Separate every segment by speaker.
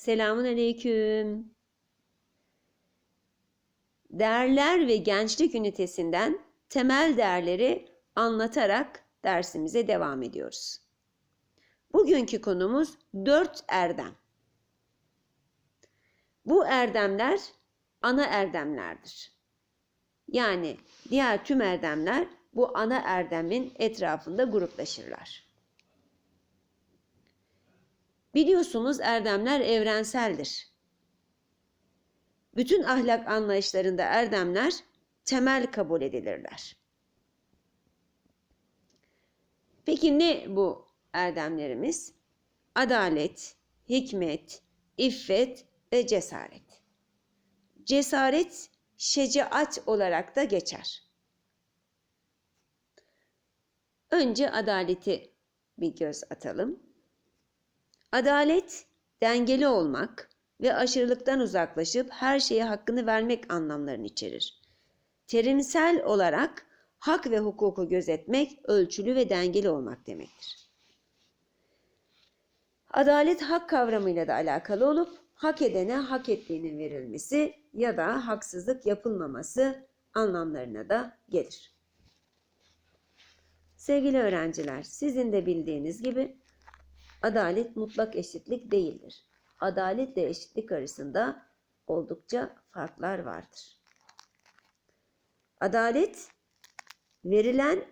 Speaker 1: Selamun aleyküm. Değerler ve gençlik ünitesinden temel değerleri anlatarak dersimize devam ediyoruz. Bugünkü konumuz dört erdem. Bu erdemler ana erdemlerdir. Yani diğer tüm erdemler bu ana erdemin etrafında gruplaşırlar. Biliyorsunuz erdemler evrenseldir. Bütün ahlak anlayışlarında erdemler temel kabul edilirler. Peki ne bu erdemlerimiz? Adalet, hikmet, iffet ve cesaret. Cesaret şecaat olarak da geçer. Önce adaleti bir göz atalım. Adalet, dengeli olmak ve aşırılıktan uzaklaşıp her şeye hakkını vermek anlamlarını içerir. Terimsel olarak hak ve hukuku gözetmek, ölçülü ve dengeli olmak demektir. Adalet hak kavramıyla da alakalı olup hak edene hak ettiğinin verilmesi ya da haksızlık yapılmaması anlamlarına da gelir. Sevgili öğrenciler, sizin de bildiğiniz gibi adalet mutlak eşitlik değildir. Adaletle eşitlik arasında oldukça farklar vardır. Adalet verilen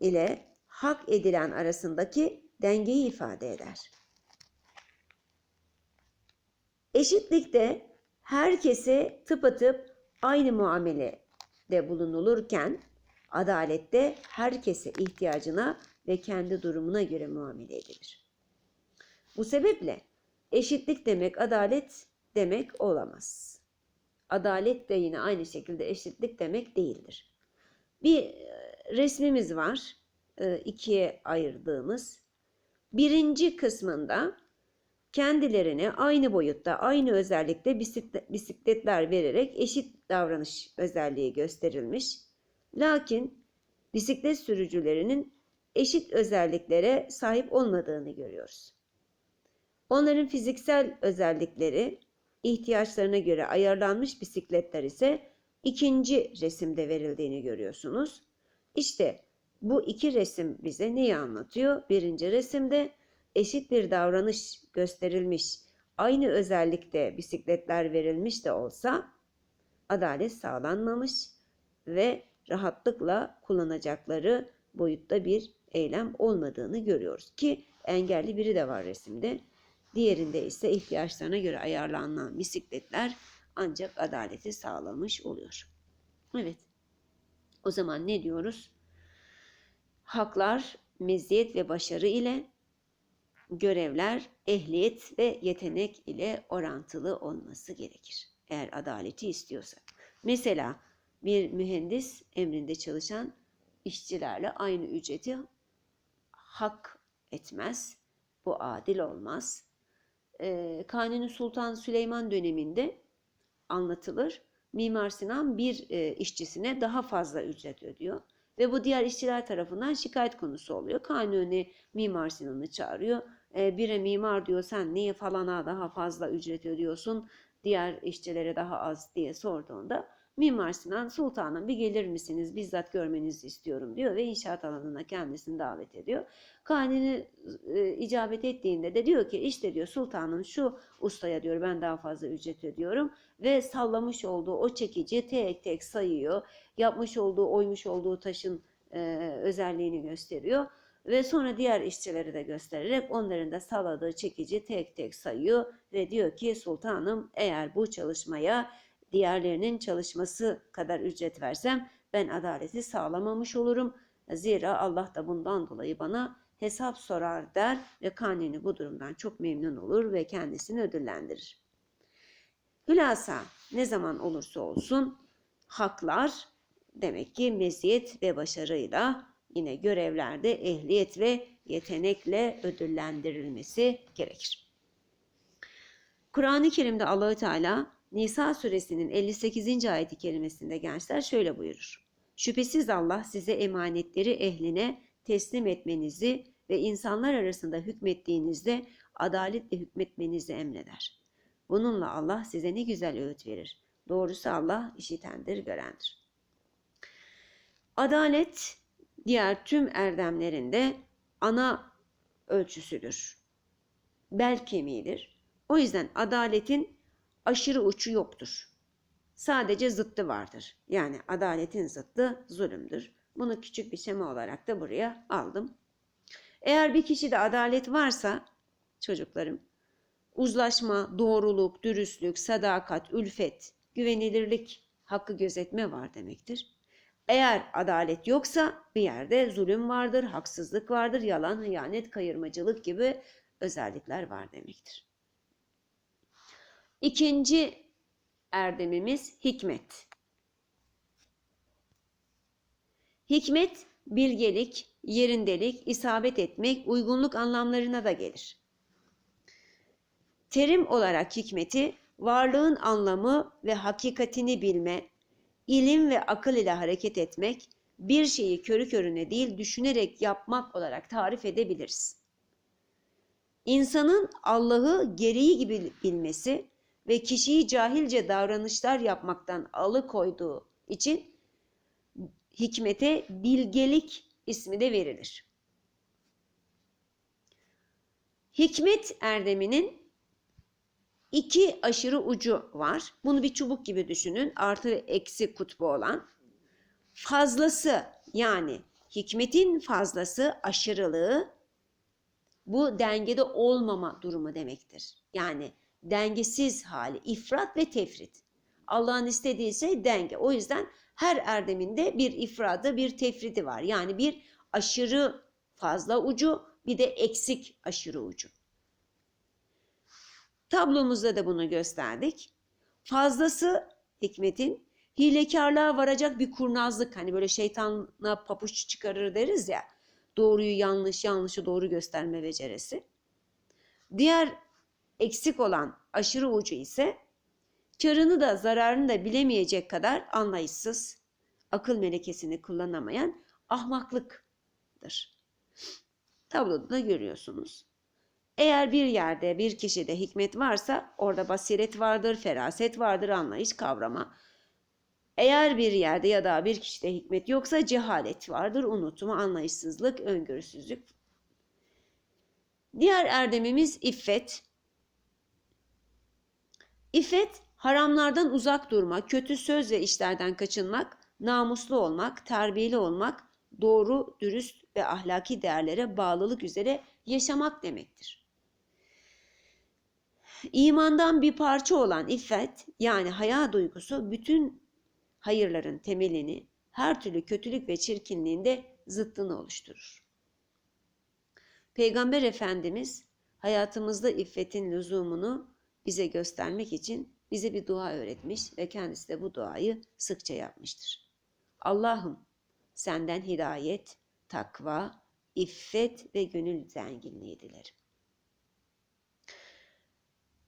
Speaker 1: ile hak edilen arasındaki dengeyi ifade eder. Eşitlikte herkese tıpatıp aynı muamelede bulunulurken adalette herkese ihtiyacına ve kendi durumuna göre muamele edilir. Bu sebeple eşitlik demek adalet demek olamaz. Adalet de yine aynı şekilde eşitlik demek değildir. Bir e, resmimiz var e, ikiye ayırdığımız. Birinci kısmında kendilerine aynı boyutta, aynı özellikte bisikletler vererek eşit davranış özelliği gösterilmiş. Lakin bisiklet sürücülerinin eşit özelliklere sahip olmadığını görüyoruz. Onların fiziksel özellikleri ihtiyaçlarına göre ayarlanmış bisikletler ise ikinci resimde verildiğini görüyorsunuz. İşte bu iki resim bize neyi anlatıyor? Birinci resimde eşit bir davranış gösterilmiş, aynı özellikte bisikletler verilmiş de olsa adalet sağlanmamış ve rahatlıkla kullanacakları boyutta bir eylem olmadığını görüyoruz ki engelli biri de var resimde. Diğerinde ise ihtiyaçlarına göre ayarlanan bisikletler ancak adaleti sağlamış oluyor. Evet. O zaman ne diyoruz? Haklar meziyet ve başarı ile görevler ehliyet ve yetenek ile orantılı olması gerekir. Eğer adaleti istiyorsak. Mesela bir mühendis emrinde çalışan işçilerle aynı ücreti hak etmez. Bu adil olmaz. Ee, Kanuni Sultan Süleyman döneminde anlatılır. Mimar Sinan bir e, işçisine daha fazla ücret ödüyor. Ve bu diğer işçiler tarafından şikayet konusu oluyor. Kanuni Mimar Sinan'ı çağırıyor. E, bire mimar diyor sen niye falana daha fazla ücret ödüyorsun? Diğer işçilere daha az diye sorduğunda Mimar Sinan sultanım bir gelir misiniz bizzat görmenizi istiyorum diyor ve inşaat alanına kendisini davet ediyor. Kanuni e, icabet ettiğinde de diyor ki işte diyor sultanım şu ustaya diyor ben daha fazla ücret ödüyorum ve sallamış olduğu o çekici tek tek sayıyor. Yapmış olduğu oymuş olduğu taşın e, özelliğini gösteriyor ve sonra diğer işçileri de göstererek onların da salladığı çekici tek tek sayıyor ve diyor ki sultanım eğer bu çalışmaya diğerlerinin çalışması kadar ücret versem ben adaleti sağlamamış olurum. Zira Allah da bundan dolayı bana hesap sorar der ve Kanuni bu durumdan çok memnun olur ve kendisini ödüllendirir. Hülasa ne zaman olursa olsun haklar demek ki meziyet ve başarıyla yine görevlerde ehliyet ve yetenekle ödüllendirilmesi gerekir. Kur'an-ı Kerim'de Allahü Teala Nisa suresinin 58. ayeti kerimesinde gençler şöyle buyurur. Şüphesiz Allah size emanetleri ehline teslim etmenizi ve insanlar arasında hükmettiğinizde adaletle hükmetmenizi emreder. Bununla Allah size ne güzel öğüt verir. Doğrusu Allah işitendir, görendir. Adalet diğer tüm erdemlerinde ana ölçüsüdür. Bel kemiğidir. O yüzden adaletin aşırı uçu yoktur. Sadece zıttı vardır. Yani adaletin zıttı zulümdür. Bunu küçük bir şema olarak da buraya aldım. Eğer bir kişide adalet varsa çocuklarım uzlaşma, doğruluk, dürüstlük, sadakat, ülfet, güvenilirlik, hakkı gözetme var demektir. Eğer adalet yoksa bir yerde zulüm vardır, haksızlık vardır, yalan, hıyanet, kayırmacılık gibi özellikler var demektir. İkinci erdemimiz hikmet. Hikmet bilgelik, yerindelik, isabet etmek, uygunluk anlamlarına da gelir. Terim olarak hikmeti varlığın anlamı ve hakikatini bilme, ilim ve akıl ile hareket etmek, bir şeyi körü körüne değil düşünerek yapmak olarak tarif edebiliriz. İnsanın Allah'ı gereği gibi bilmesi ve kişiyi cahilce davranışlar yapmaktan alıkoyduğu için hikmete bilgelik ismi de verilir. Hikmet erdeminin iki aşırı ucu var. Bunu bir çubuk gibi düşünün. Artı ve eksi kutbu olan. Fazlası yani hikmetin fazlası aşırılığı bu dengede olmama durumu demektir. Yani dengesiz hali, ifrat ve tefrit. Allah'ın istediği şey denge. O yüzden her erdeminde bir ifradı, bir tefridi var. Yani bir aşırı fazla ucu, bir de eksik aşırı ucu. Tablomuzda da bunu gösterdik. Fazlası hikmetin hilekarlığa varacak bir kurnazlık. Hani böyle şeytanla papuç çıkarır deriz ya. Doğruyu yanlış, yanlışı doğru gösterme becerisi. Diğer eksik olan aşırı ucu ise karını da zararını da bilemeyecek kadar anlayışsız, akıl melekesini kullanamayan ahmaklıktır. Tabloda da görüyorsunuz. Eğer bir yerde bir kişide hikmet varsa orada basiret vardır, feraset vardır, anlayış, kavrama. Eğer bir yerde ya da bir kişide hikmet yoksa cehalet vardır, unutma, anlayışsızlık, öngörüsüzlük. Diğer erdemimiz iffet. İffet, haramlardan uzak durmak, kötü söz ve işlerden kaçınmak, namuslu olmak, terbiyeli olmak, doğru, dürüst ve ahlaki değerlere bağlılık üzere yaşamak demektir. İmandan bir parça olan iffet yani haya duygusu bütün hayırların temelini her türlü kötülük ve çirkinliğinde zıttını oluşturur. Peygamber Efendimiz hayatımızda iffetin lüzumunu bize göstermek için bize bir dua öğretmiş ve kendisi de bu duayı sıkça yapmıştır. Allah'ım senden hidayet, takva, iffet ve gönül zenginliği dilerim.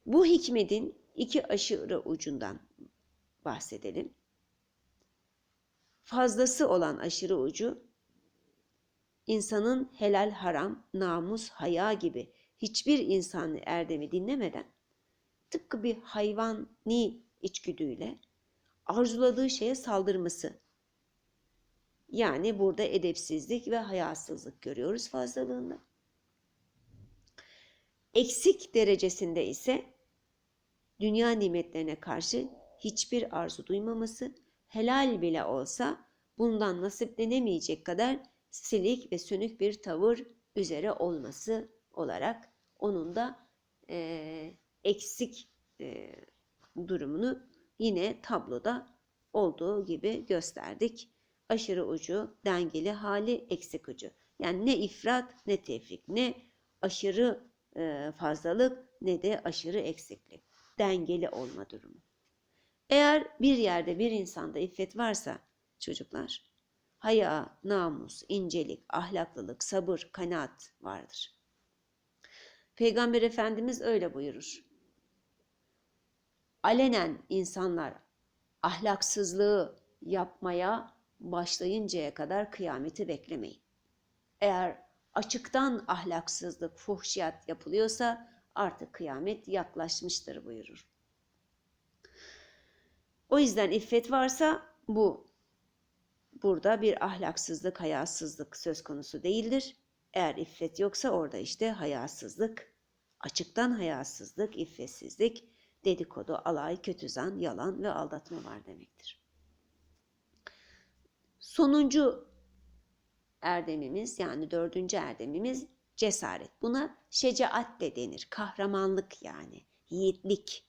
Speaker 1: Bu hikmetin iki aşırı ucundan bahsedelim. Fazlası olan aşırı ucu insanın helal haram, namus, haya gibi hiçbir insanı erdemi dinlemeden tıpkı bir hayvani içgüdüyle arzuladığı şeye saldırması. Yani burada edepsizlik ve hayasızlık görüyoruz fazlalığında. Eksik derecesinde ise dünya nimetlerine karşı hiçbir arzu duymaması, helal bile olsa bundan nasiplenemeyecek kadar silik ve sönük bir tavır üzere olması olarak onun da e, eksik e, durumunu yine tabloda olduğu gibi gösterdik. Aşırı ucu, dengeli hali, eksik ucu. Yani ne ifrat ne tefrik, ne aşırı e, fazlalık ne de aşırı eksiklik. Dengeli olma durumu. Eğer bir yerde bir insanda iffet varsa çocuklar, haya, namus, incelik, ahlaklılık, sabır, kanaat vardır. Peygamber Efendimiz öyle buyurur alenen insanlar ahlaksızlığı yapmaya başlayıncaya kadar kıyameti beklemeyin. Eğer açıktan ahlaksızlık, fuhşiyat yapılıyorsa artık kıyamet yaklaşmıştır buyurur. O yüzden iffet varsa bu burada bir ahlaksızlık, hayasızlık söz konusu değildir. Eğer iffet yoksa orada işte hayasızlık, açıktan hayasızlık, iffetsizlik, dedikodu, alay, kötü zan, yalan ve aldatma var demektir. Sonuncu erdemimiz yani dördüncü erdemimiz cesaret. Buna şecaat de denir. Kahramanlık yani. Yiğitlik.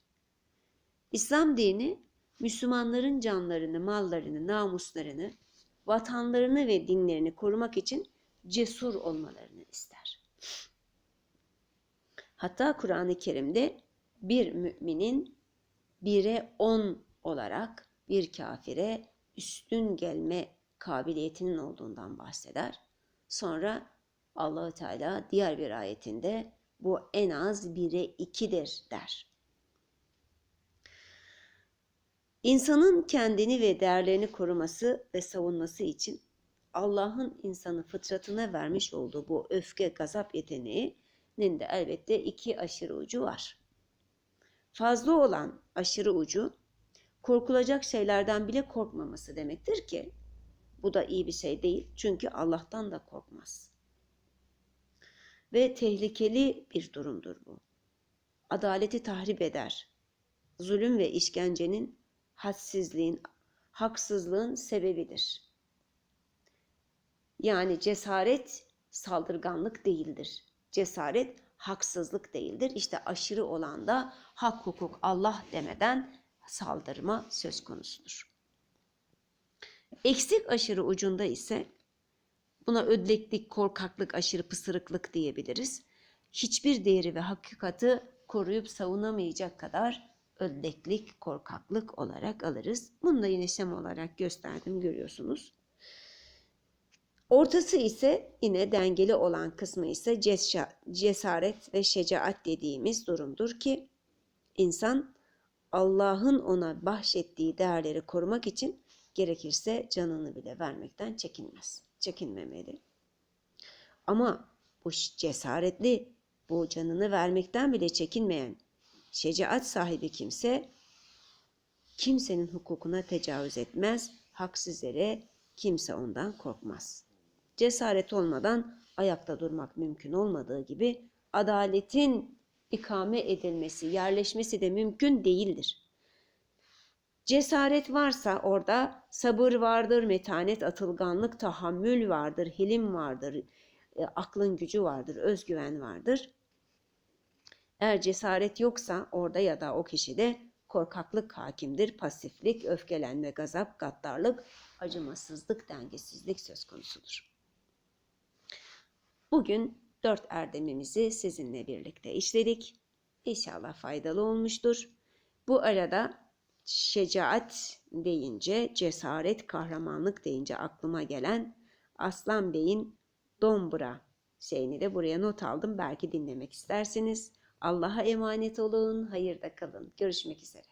Speaker 1: İslam dini Müslümanların canlarını, mallarını, namuslarını, vatanlarını ve dinlerini korumak için cesur olmalarını ister. Hatta Kur'an-ı Kerim'de bir müminin bire on olarak bir kafire üstün gelme kabiliyetinin olduğundan bahseder. Sonra Allahü Teala diğer bir ayetinde bu en az bire ikidir der. İnsanın kendini ve değerlerini koruması ve savunması için Allah'ın insanı fıtratına vermiş olduğu bu öfke, gazap yeteneğinin de elbette iki aşırı ucu var. Fazla olan aşırı ucu korkulacak şeylerden bile korkmaması demektir ki bu da iyi bir şey değil çünkü Allah'tan da korkmaz. Ve tehlikeli bir durumdur bu. Adaleti tahrip eder. Zulüm ve işkencenin hadsizliğin, haksızlığın sebebidir. Yani cesaret saldırganlık değildir. Cesaret haksızlık değildir. İşte aşırı olan da hak hukuk Allah demeden saldırma söz konusudur. Eksik aşırı ucunda ise buna ödleklik, korkaklık, aşırı pısırıklık diyebiliriz. Hiçbir değeri ve hakikati koruyup savunamayacak kadar ödleklik, korkaklık olarak alırız. Bunu da yine şem olarak gösterdim görüyorsunuz. Ortası ise yine dengeli olan kısmı ise cesaret ve şecaat dediğimiz durumdur ki insan Allah'ın ona bahşettiği değerleri korumak için gerekirse canını bile vermekten çekinmez. Çekinmemeli. Ama bu cesaretli, bu canını vermekten bile çekinmeyen şecaat sahibi kimse kimsenin hukukuna tecavüz etmez, haksız yere kimse ondan korkmaz. Cesaret olmadan ayakta durmak mümkün olmadığı gibi adaletin ikame edilmesi, yerleşmesi de mümkün değildir. Cesaret varsa orada sabır vardır, metanet, atılganlık, tahammül vardır, hilim vardır, e, aklın gücü vardır, özgüven vardır. Eğer cesaret yoksa orada ya da o kişide korkaklık hakimdir, pasiflik, öfkelenme, gazap, gaddarlık, acımasızlık, dengesizlik söz konusudur. Bugün dört erdemimizi sizinle birlikte işledik. İnşallah faydalı olmuştur. Bu arada şecaat deyince, cesaret, kahramanlık deyince aklıma gelen Aslan Bey'in Dombra şeyini de buraya not aldım. Belki dinlemek isterseniz. Allah'a emanet olun, hayırda kalın. Görüşmek üzere.